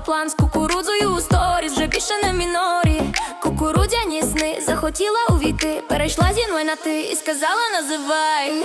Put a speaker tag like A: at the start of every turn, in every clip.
A: план з кукурудзою у сторіс, вже більше не мінорі. Кукурудзяні сни захотіла увійти, перейшла зі мною на ти і сказала називай.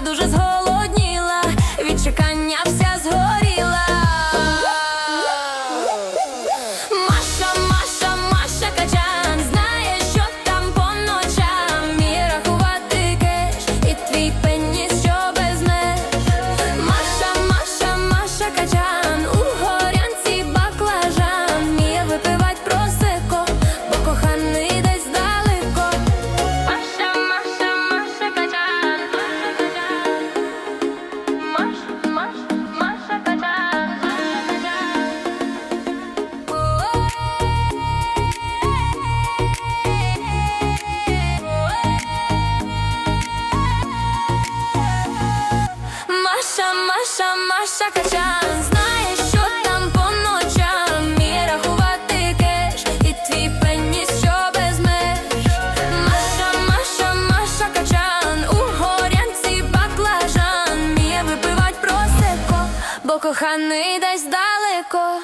A: дуже зголо. Маша, Маша, Качан. Знаєш, що там по ночам? І рахувати кеш, і твій пеніс, що без меж. Маша, Маша, Маша Качан. У горянці баклажан. Міє випивать просеко, бо коханий десь далеко.